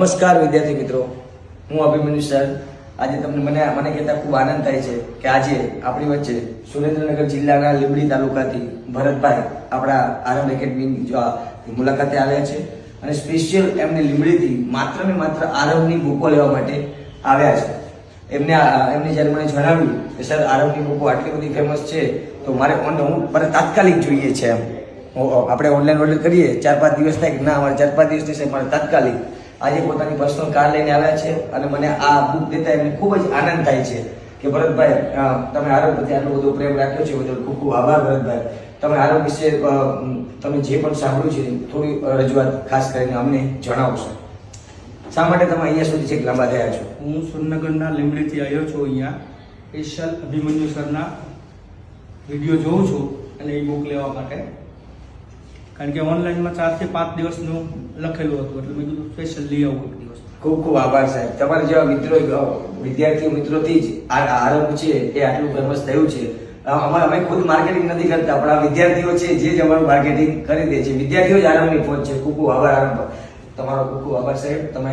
નમસ્કાર વિદ્યાર્થી મિત્રો. હું અભિમન્યુ સર. આજે તમને મને મને કહેતા ખૂબ આનંદ થાય છે કે આજે આપણી વચ્ચે સુરેન્દ્રનગર જિલ્લાના લીંબડી તાલુકાથી ભરતભાઈ આપણા આરંભ આ મુલાકાતે આવ્યા છે અને સ્પેશિયલ એમને લીંબડીથી માત્ર ને માત્ર આરંભની બુકો લેવા માટે આવ્યા છે. એમને એમને જ્યારે મને જણાવ્યું કે સર, આરંભની બુકો આટલી બધી ફેમસ છે, તો મારે ઓન હું મારે તાત્કાલિક જોઈએ છે એમ. આપણે ઓનલાઈન ઓર્ડર કરીએ, ચાર પાંચ દિવસ થાય કે ના, અમારે ચાર પાંચ દિવસ થશે મારે તાત્કાલિક આજે પોતાની પર્સનલ કાર લઈને આવ્યા છે અને મને આ બુક દેતા એમને ખૂબ જ આનંદ થાય છે કે ભરતભાઈ તમે આરોગ્ય પ્રત્યે આટલો બધો પ્રેમ રાખ્યો છે બધો ખૂબ ખૂબ આભાર ભરતભાઈ. તમે આરોગ્ય વિશે તમે જે પણ સાંભળ્યું છે, થોડી રજૂઆત ખાસ કરીને અમને જણાવશો. શા માટે તમે અહીંયા સુધી છેક લાંબા થયા છો? હું સુરનગરના લીંબડીથી આવ્યો છું અહીંયા. સ્પેશિયલ અભિમન્યુ સરના વીડિયો જોઉં છું અને એ બુક લેવા માટે. કારણ કે ઓનલાઈનમાં ચારથી પાંચ દિવસનું લખેલું હતું. એટલે મેં કીધું સ્પેશિયલ લઈ આવું એક દિવસ. ખૂબ ખૂબ આભાર સાહેબ. તમારા જેવા મિત્રો વિદ્યાર્થી મિત્રોથી જ આ આરંભ છે એ આટલું ફેમસ થયું છે. અમારે, અમે ખુદ માર્કેટિંગ નથી કરતા, પણ આ વિદ્યાર્થીઓ છે જે જ અમારું માર્કેટિંગ કરી દે છે. વિદ્યાર્થીઓ જ આરંભની ફોજ છે. ખૂબ ખૂબ આભાર આરંભ તમારો ખૂબ ખૂબ આભાર સાહેબ. તમે